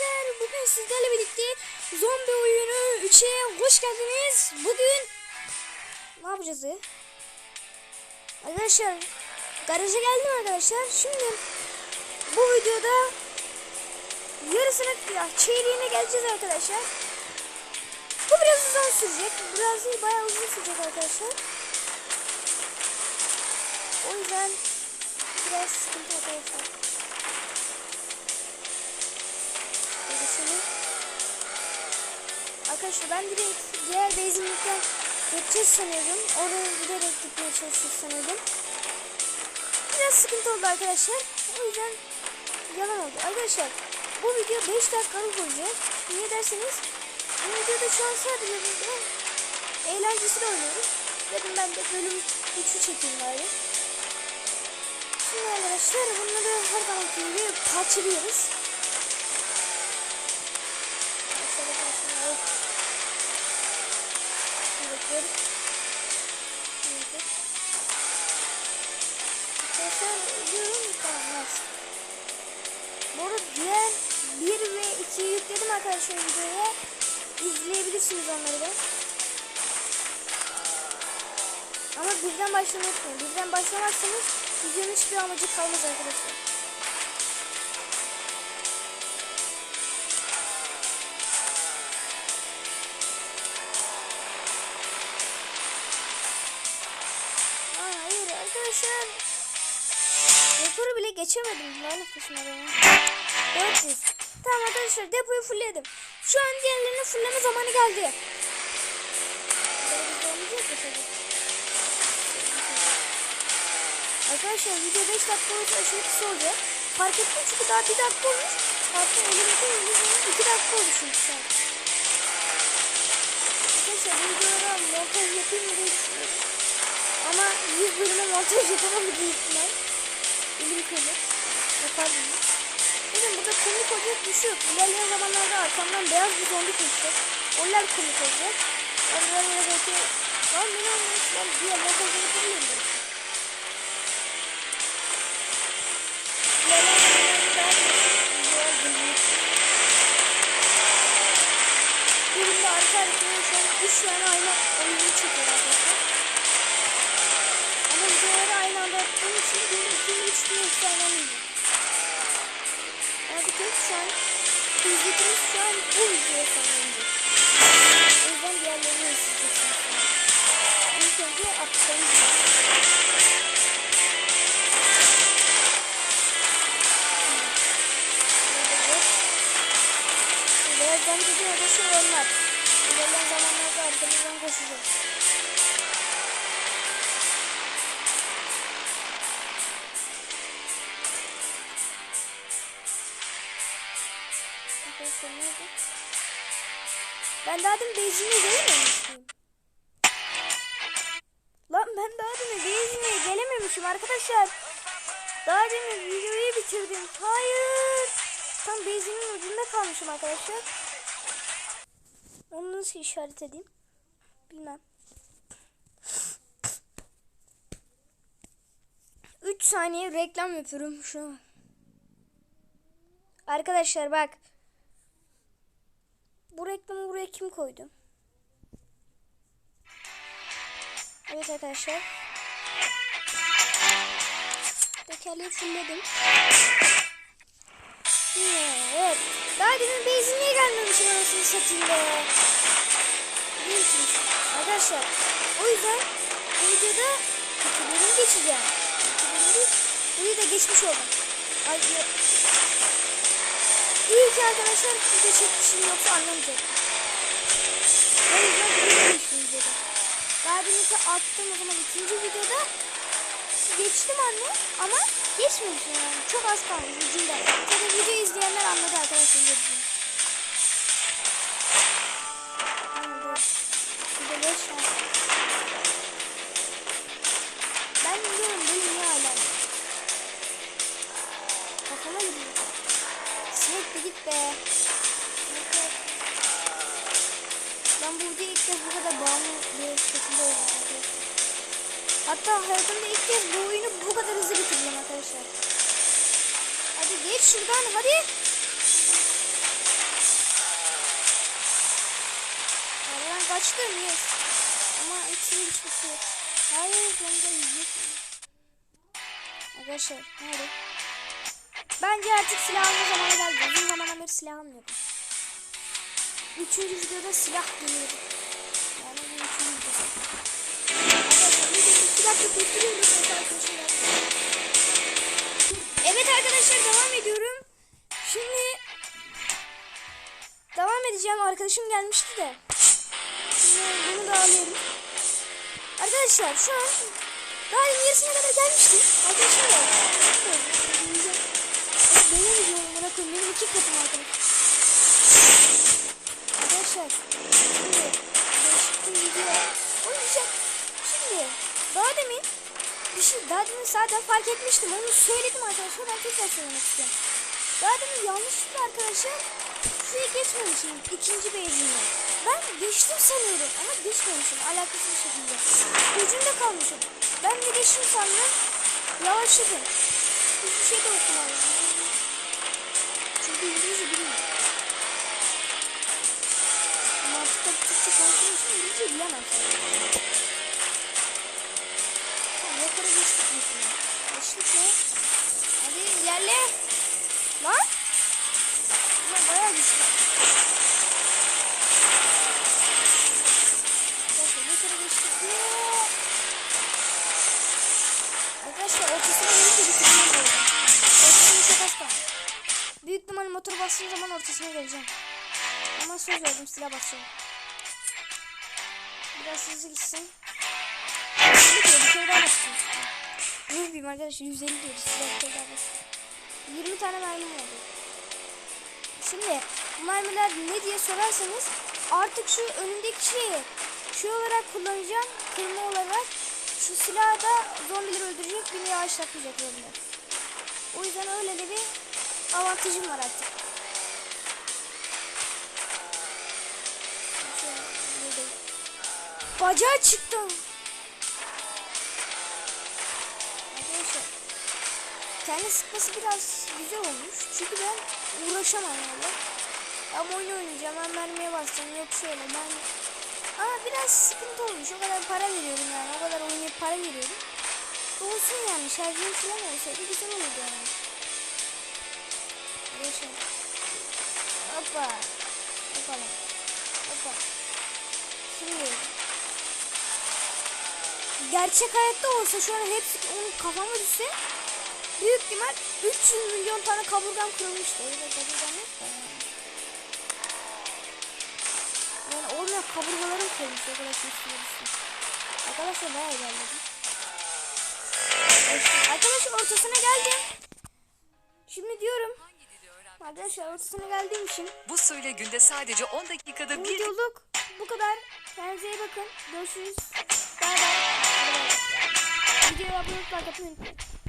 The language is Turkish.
arkadaşlar bugün sizlerle birlikte zombi oyunu 3'e hoş geldiniz. Bugün ne yapacağız ya? Arkadaşlar garaja geldim arkadaşlar. Şimdi bu videoda yarısına ya, çeyreğine geleceğiz arkadaşlar. Bu biraz uzun sürecek. Biraz değil bayağı uzun sürecek arkadaşlar. O yüzden biraz sıkıntı arkadaşlar. Arkadaşlar ben direkt diğer benzinlikten geçeceğiz sanıyordum. Oraya giderek gitmeye çalışıyoruz sanıyordum. Biraz sıkıntı oldu arkadaşlar. O yüzden yalan oldu. Arkadaşlar bu video 5 dakikalık olacak. Niye derseniz bu videoda şu an sadece burada eğlencesini oynuyoruz. Dedim ben de bölüm 3'ü çekeyim bari. Şimdi arkadaşlar bunları her zamanki gibi parçalıyoruz. Şöyle karşıma yok. Şimdi. Arkadaşlar nasıl? Bu arada diğer 1 ve 2'yi yükledim arkadaşlar videoya. İzleyebilirsiniz onları da. Ama birden başlamayı unutmayın. Birden başlamazsanız videonun hiçbir amacı kalmaz arkadaşlar. Arkadaşlar. Rekoru bile geçemedim. Lanet olsun adamı. 400. Tamam arkadaşlar depoyu fullledim. Şu an diğerlerini fullleme zamanı geldi. Arkadaşlar video 5 dakika olursa aşırı kısa olacak. Fark ettim çünkü daha 1 dakika olmuş. Hatta elimizde elimizde 2 dakika olmuş. Arkadaşlar bu videolara montaj yapayım mı 100 bölüme montaj yapamam büyük ihtimal. Elim kırılır. Yapardım. Dedim burada komik olacak bir şey yok. İlerleyen zamanlarda arkamdan beyaz bir zombi koşacak. Onlar komik olacak. Onlara da belki lan beni anlamışlar diye montaj yapabilirim. İlerleyen zamanlarda videolar geliyor. Birinde arka arkaya şu an 3 tane aynı oyunu çekiyor 3 diye sağlamayın. Abi geç sen. İzlediğiniz şu an bu videoya sağlanacak. O yüzden diğerlerini izleyeceksiniz. İlk önce atlarımız var. Birazdan gidiyor da şey onlar. İlerleyen zamanlarda arkamızdan koşacağız. Ben daha demin benzinliğe gelememişim. Lan ben daha demin benzinliğe gelememişim arkadaşlar. Daha demin videoyu bitirdim. Hayır. Tam benzinin ucunda kalmışım arkadaşlar. Onu nasıl işaret edeyim? Bilmem. 3 saniye reklam yapıyorum şu an. Arkadaşlar bak. Bu reklamı buraya kim koydu? Evet arkadaşlar. Tekerleği fullledim. Evet. Daha demin benzinliğe gelmemişim anasını satayım be. Biliyor musunuz? Arkadaşlar o yüzden bu videoda iki geçeceğim. İki. Burayı da geçmiş oldum. Ay. İyi ki arkadaşlar video çekmişim yoksa anlamayacak. O yüzden geçtim videoda. Daha deminki attım o zaman ikinci videoda geçtim anne ama geçmemişim yani. Çok az kalmış ucunda. Tabi gitti git be. Ben burada ilk kez bu kadar bağımlı bir şekilde oynadım. Hatta hayatımda ilk kez bu oyunu bu kadar hızlı bitirdim arkadaşlar. Hadi geç şuradan hadi. Oradan kaçtım yes. Ama içinde hiçbir şey yok. Hayır bunda yiyecek. Arkadaşlar hadi. Bence artık silah alma zamanı geldi. Uzun zamandan beri silah almıyordum. Üçüncü videoda silah deniyorum. Yani bu üçüncü videosu. Arkadaşlar iki dakika. Evet arkadaşlar devam ediyorum. Şimdi devam edeceğim. Arkadaşım gelmişti de. Şimdi bunu da alıyorum. Arkadaşlar şu an daha yarısına kadar gelmiştim. Arkadaşlar da. Benim videom bana koyayım. Benim iki katım arkadaşlar. Arkadaşlar. Şimdi değişik bir video oynayacak. Şimdi daha demin bir şey daha demin zaten fark etmiştim. Onu söyledim arkadaşlar. Ben tekrar söylemek istiyorum. Daha demin yanlışlıkla arkadaşlar şuraya geçmemişim ikinci base'inden. Ben geçtim sanıyorum ama geçmemişim alakasız bir şekilde. Ucunda kalmışım. Ben de geçtim sandım. Yavaşladım. Hiçbir şey de okumadım. Bilemem. Tamam yukarı geçtik mesela. Geçtik mi? Hadi ilerle. Lan. Ulan bayağı güçlü. Bakın yukarı geçtik? Arkadaşlar ortasına gelince bitirmem böyle. Ortasını çok az kaldı. Büyük ihtimalle motor bastığım zaman ortasına geleceğim. Ama söz verdim silah basacağım. Biraz hızlı gitsin. 150 diyor bir kere daha basacağım. Ne yapayım arkadaşlar 150 diyor silah bir kere daha basacağım. 20 tane mermim oldu. Şimdi mermiler ne diye sorarsanız artık şu önündeki şeyi şey olarak kullanacağım. Kırma olarak şu silahı da zombileri öldürecek beni yavaşlatmayacak zombiler. O yüzden öyle de bir avantajım var artık. Bacağı çıktı. Arkadaşlar kendi sıkması biraz güzel olmuş. Çünkü ben uğraşamam öyle. Ama oyun oynayacağım. Ben mermiye basacağım. Yok şöyle ben... Ama biraz sıkıntı olmuş. O kadar para veriyorum yani. O kadar oynayıp para veriyorum. Olsun yani. Şarjım falan olsaydı güzel olurdu yani. Arkadaşlar. Hoppa. Hoppa. Hoppa. Şimdi gerçek hayatta olsa şu an hepsi onun kafama düşse büyük ihtimal 300 milyon tane kaburgam kırılmıştı. Öyle kaburgam yok da yani. Olmayan kaburgalarım kırılmış şey düştü. Arkadaşlar bayağı ilerledim. Arkadaşlar ortasına geldim. Şimdi diyorum. Arkadaşlar ortasına geldiğim için Bu suyla günde sadece 10 dakikada bir videoluk bu kadar. Kendinize iyi bakın. Görüşürüz. Bay bay. Videoya abone olmayı unutmayın.